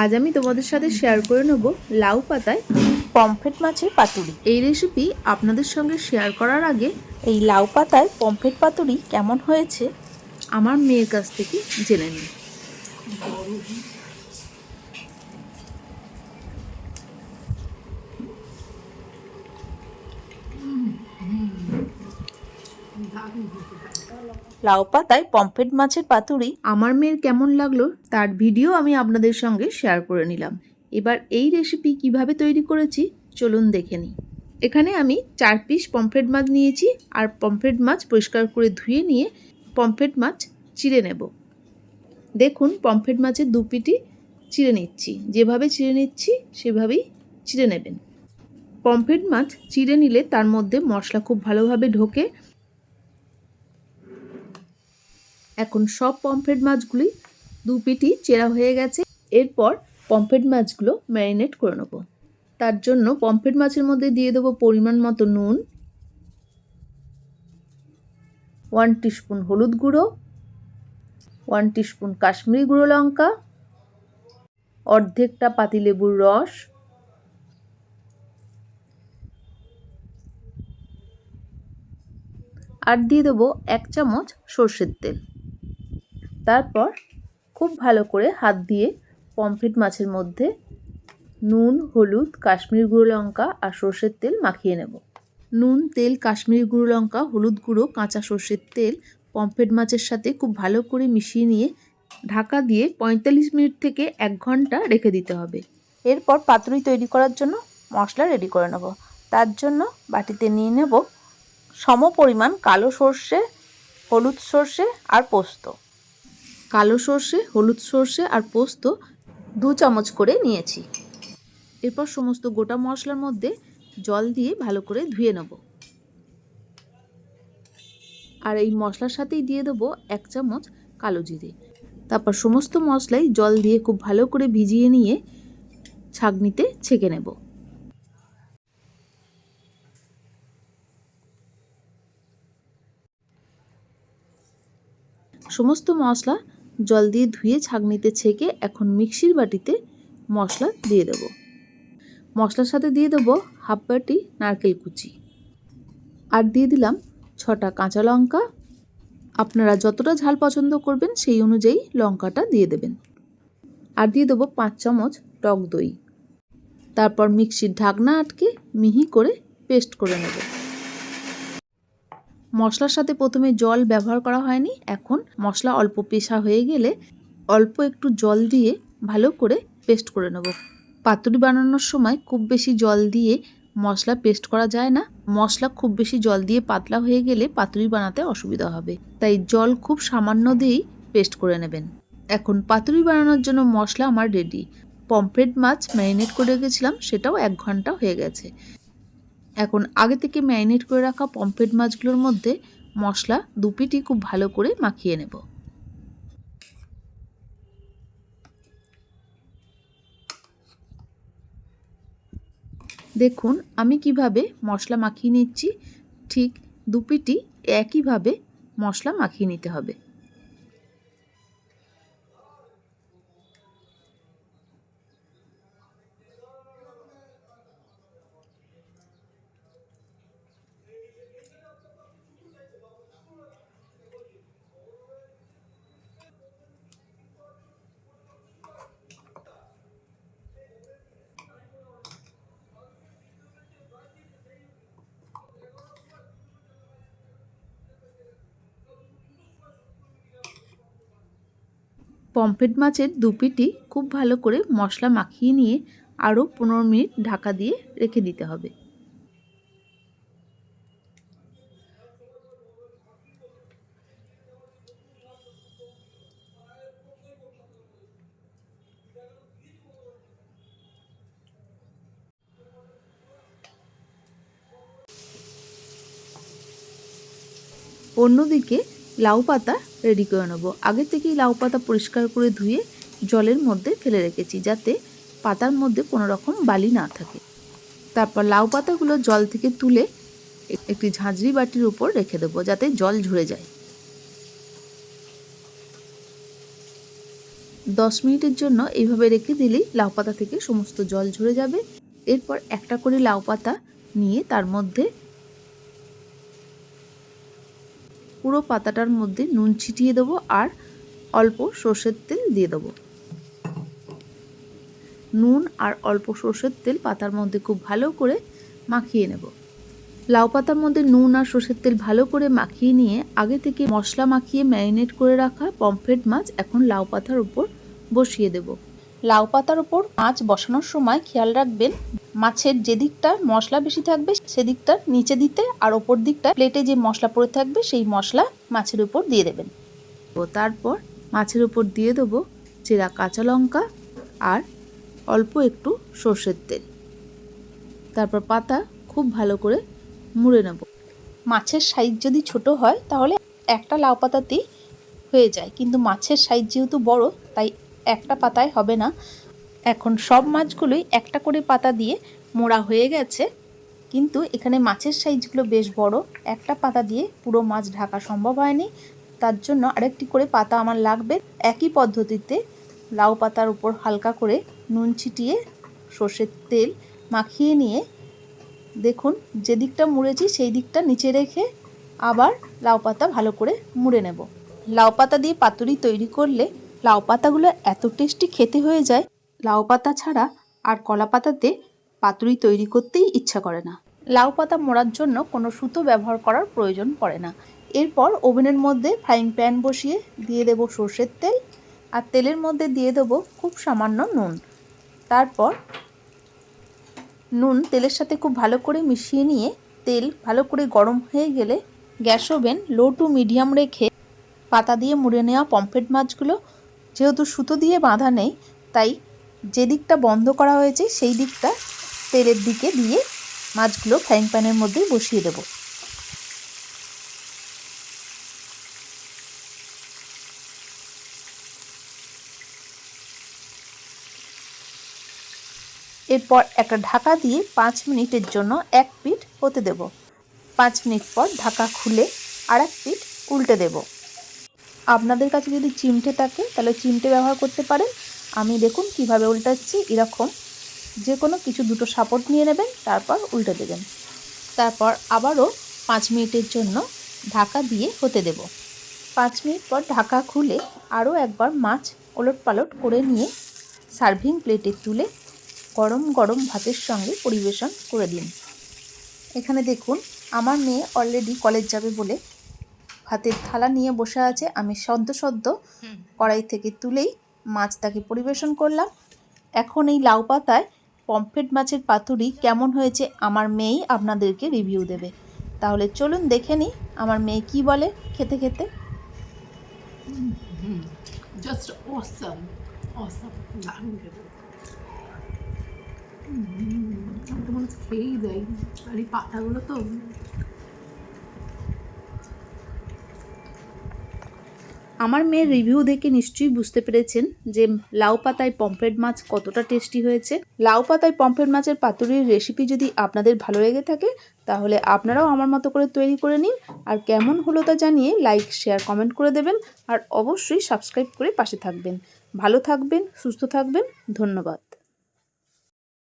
আজ আমি তোমাদের সাথে শেয়ার করে নেব লাউ পাতায় পমফ্রেট মাছের পাতুরি। এই রেসিপি আপনাদের সঙ্গে শেয়ার করার আগে এই লাউ পাতায় পমফ্রেট পাতুরি কেমন হয়েছে? আমার মেয়ের কাছ থেকে জেনে নিই লাউ পাতায় পমফ্রেট মাছের পাতুরি। আমার মেয়ের কেমন লাগল তার ভিডিও আমি আপনাদের সঙ্গে শেয়ার করে নিলাম। এবার এই রেসিপি কীভাবে তৈরি করেছি চলুন দেখে নিই। এখানে আমি চার পিস পমফ্রেট মাছ নিয়েছি আর পমফ্রেট মাছ পরিষ্কার করে ধুয়ে নিয়ে পমফ্রেট মাছ চিড়ে নেব। দেখুন পমফ্রেট মাছের দু পিটি চিড়ে নিচ্ছি। যেভাবে চিড়ে নিচ্ছি, সেভাবেই চিড়ে নেবেন। পমফ্রেট মাছ চিড়ে নিলে তার মধ্যে মশলা খুব ভালোভাবে ঢোকে এখন সব পমফ্রেট মাছগুলি দু পিটি চেরা হয়ে গেছে। এরপর পমফ্রেট মাছগুলো ম্যারিনেট করে নেব। তার জন্য পমফ্রেট মাছের মধ্যে দিয়ে দেবো পরিমাণ মতো নুন ওয়ান টিস্পুন হলুদ গুঁড়ো ওয়ান টিস্পুন কাশ্মীরি গুঁড়ো লঙ্কা, অর্ধেকটা পাতিলেবুর রস, আর দিয়ে দেবো এক চামচ সর্ষের তেল। তারপর খুব ভালো করে হাত দিয়ে পমফ্রেট মাছের মধ্যে নুন, হলুদ, কাশ্মীরি গুঁড়ো লঙ্কা আর সর্ষের তেল মাখিয়ে নেব। নুন, তেল, কাশ্মীরি গুঁড়ো লঙ্কা, হলুদ গুঁড়ো, কাঁচা সর্ষের তেল, পমফ্রেট মাছের সাথে খুব ভালো করে মিশিয়ে নিয়ে ঢাকা দিয়ে পঁয়তাল্লিশ মিনিট থেকে এক ঘণ্টা রেখে দিতে হবে। এরপর পাতুরি তৈরি করার জন্য মশলা রেডি করে নেব। তার জন্য বাটিতে নিয়ে নেব সম পরিমাণ কালো সর্ষে, হলুদ সর্ষে আর পোস্ত। কালো সর্ষে, হলুদ সর্ষে আর পোস্ত দু চামচ করে নিয়েছি। এরপর সমস্ত গোটা মশলার মধ্যে জল দিয়ে ভালো করে ধুয়ে নেব। আর এই মশলার সাথেই দিয়ে দেবো এক চামচ কালো জিরে। তারপর সমস্ত মশলাই জল দিয়ে খুব ভালো করে ভিজিয়ে নিয়ে ছাগনিতে ছেঁকে নেব। সমস্ত মশলা জল দিয়ে ধুয়ে ছাগনিতে ছেঁকে এখন মিক্সির বাটিতে মশলা দিয়ে দেব। মশলার সাথে দিয়ে দেবো হাফ বাটি নারকেল কুচি। আর দিয়ে দিলাম ছটা কাঁচা লঙ্কা। আপনারা যতটা ঝাল পছন্দ করবেন সেই অনুযায়ী লঙ্কাটা দিয়ে দেবেন। আর দিয়ে দেবো পাঁচ চামচ টক দই। তারপর মিক্সির ঢাকনা আটকে মিহি করে পেস্ট করে নেব। মশলার সাথে প্রথমে জল ব্যবহার করা হয়নি। এখন মশলা অল্প পেশা হয়ে গেলে অল্প একটু জল দিয়ে ভালো করে পেস্ট করে নেব। পাতুরি বানানোর সময় খুব বেশি জল দিয়ে মশলা পেস্ট করা যায় না। মশলা খুব বেশি জল দিয়ে পাতলা হয়ে গেলে পাতুরি বানাতে অসুবিধা হবে। তাই জল খুব সামান্য দিয়েই পেস্ট করে নেবেন। এখন পাতুরি বানানোর জন্য মশলা আমার রেডি পমফ্রেট মাছ ম্যারিনেট করে রেখেছিলাম, সেটাও এক ঘণ্টা হয়ে গেছে। এখন আগে থেকে ম্যারিনেট করে রাখা পমফ্রেট মাছগুলোর মধ্যে মশলা দুপিটি খুব ভালো করে মাখিয়ে নেব। দেখুন, আমি কীভাবে মশলা মাখিয়ে নিচ্ছি, ঠিক দুপিটি একইভাবে মশলা মাখিয়ে নিতে হবে। পমফ্রেট মাছের দুপিটি খুব ভালো করে মশলা মাখিয়ে নিয়ে আরও পনেরো মিনিট ঢাকা দিয়ে রেখে দিতে হবে। অন্যদিকে লাউ পাতা রেডি করে নেব। আগে থেকেই লাউ পাতা পরিষ্কার করে ধুয়ে জলের মধ্যে ফেলে রেখেছি যাতে পাতার মধ্যে কোনো রকম বালি না থাকে। তারপর লাউ পাতাগুলো জল থেকে তুলে একটি ঝাঁঝরি বাটির উপর রেখে দেবো যাতে জল ঝরে যায়। দশ মিনিটের জন্য এইভাবে রেখে দিলেই লাউ পাতা থেকে সমস্ত জল ঝরে যাবে। এরপর একটা করে লাউ পাতা নিয়ে তার মধ্যে পুরো পাতাটার মধ্যে নুন ছিটিয়ে দেবো আর অল্প সর্ষের তেল দিয়ে দেবো। নুন আর অল্প সর্ষের তেল পাতার মধ্যে খুব ভালো করে মাখিয়ে নেব। লাউ পাতার মধ্যে নুন আর সর্ষের তেল ভালো করে মাখিয়ে নিয়ে আগে থেকে মশলা মাখিয়ে ম্যারিনেট করে রাখা পমফ্রেট মাছ এখন লাউ পাতার উপর বসিয়ে দেব। লাউ পাতার উপর মাছ বসানোর সময় খেয়াল রাখবেন মাছের যে দিকটা মশলা বেশি থাকবে সেদিকটা নিচে দিতে আর ওপর দিকটা প্লেটে যে মশলা পড়ে থাকবে সেই মশলা মাছের উপর দিয়ে দেবেন। ও তারপর মাছের উপর দিয়ে দেবো চেরা কাঁচা লঙ্কা আর অল্প একটু সর্ষের তেল। তারপর পাতা খুব ভালো করে মুড়ে নেব। মাছের সাইজ যদি ছোট হয় তাহলে একটা লাউ পাতাতেই হয়ে যায় কিন্তু মাছের সাইজ যেহেতু বড় তাই একটা পাতায় হবে না। এখন সব মাছগুলোই একটা করে পাতা দিয়ে মোড়া হয়ে গেছে। কিন্তু এখানে মাছের সাইজগুলো বেশ বড়। একটা পাতা দিয়ে পুরো মাছ ঢাকা সম্ভব হয়নি। তার জন্য আরেকটি করে পাতা আমার লাগবে। একই পদ্ধতিতে লাউ পাতার উপর হালকা করে নুন ছিটিয়ে সর্ষের তেল মাখিয়ে নিয়ে দেখুন, যে দিকটা মুড়েছি সেই দিকটা নিচে রেখে আবার লাউ পাতা ভালো করে মুড়ে নেব। লাউ পাতা দিয়ে পাতুরি তৈরি করলে লাউ পাতাগুলো এত টেস্টি খেতে হয়ে যায়, লাউ পাতা ছাড়া আর কলা পাতাতে পাতুরি তৈরি করতেই ইচ্ছা করে না। লাউ পাতা মোড়ার জন্য কোনো সুতো ব্যবহার করার প্রয়োজন পড়ে না। এরপর ওভেনের মধ্যে ফ্রাইং প্যান বসিয়ে দিয়ে দেবো সর্ষের তেল আর তেলের মধ্যে দিয়ে দেবো খুব সামান্য নুন। তারপর নুন তেলের সাথে খুব ভালো করে মিশিয়ে নিয়ে তেল ভালো করে গরম হয়ে গেলে gas oven low to medium রেখে পাতা দিয়ে মুড়ে নেওয়া পমফ্রেট মাছগুলো যেহেতু সুতো দিয়ে বাঁধা নেই, তাই যে দিকটা বন্ধ করা হয়েছে সেই দিকটা তেলের দিকে দিয়ে মাছগুলো ফ্রাইং প্যানের মধ্যেই বসিয়ে দেবো। এরপর একটা ঢাকা দিয়ে পাঁচ মিনিটের জন্য এক পিঠ হতে দেব। পাঁচ মিনিট পর ঢাকা খুলে আর এক পিঠ উল্টে দেব। আপনাদের কাছে যদি চিমটে থাকে, তাহলে চিমটে ব্যবহার করতে পারেন। আমি দেখুন কীভাবে উল্টাচ্ছি, এরকম। যে কোনো কিছু দুটো সাপোর্ট নিয়ে নেবেন, তারপর উল্টে দেবেন। তারপর আবারও পাঁচ মিনিটের জন্য ঢাকা দিয়ে হতে দেব। পাঁচ মিনিট পর ঢাকা খুলে আরও একবার মাছ ওলট পালট করে নিয়ে সার্ভিং প্লেটে তুলে গরম গরম ভাতের সঙ্গে পরিবেশন করে দিন। এখানে দেখুন, আমার মেয়ে অলরেডি কলেজ যাবে বলে ভাতের থালা নিয়ে বসে আছে। আমি সদ্য সদ্য কড়াই থেকে তুলেই মাছ তাকে পরিবেশন করলাম। এখন এই লাউ পাতায় পমফ্রেট মাছের পাতুরি কেমন হয়েছে আমার মেয়েই আপনাদেরকে রিভিউ দেবে। তাহলে চলুন দেখে নিই আমার মেয়ে কি বলে খেতে খেতে। Just awesome. Awesome. দারুণ। খেতে আমি তো মনে হচ্ছে খেয়েই যাই আর এই পাতাগুলো তো আমার মেয়ের রিভিউ দেখে নিশ্চয়ই বুঝতে পেরেছেন যে লাউ পাতায় পমফ্রেট মাছ কতটা টেস্টি হয়েছে। লাউ পাতায় পমফ্রেট মাছের পাতুরির রেসিপি যদি আপনাদের ভালো লেগে থাকে, তাহলে আপনারাও আমার মতো করে তৈরি করে নিন। আর কেমন হলো তা জানিয়ে লাইক শেয়ার কমেন্ট করে দেবেন। আর অবশ্যই সাবস্ক্রাইব করে পাশে থাকবেন। ভালো থাকবেন, সুস্থ থাকবেন। ধন্যবাদ।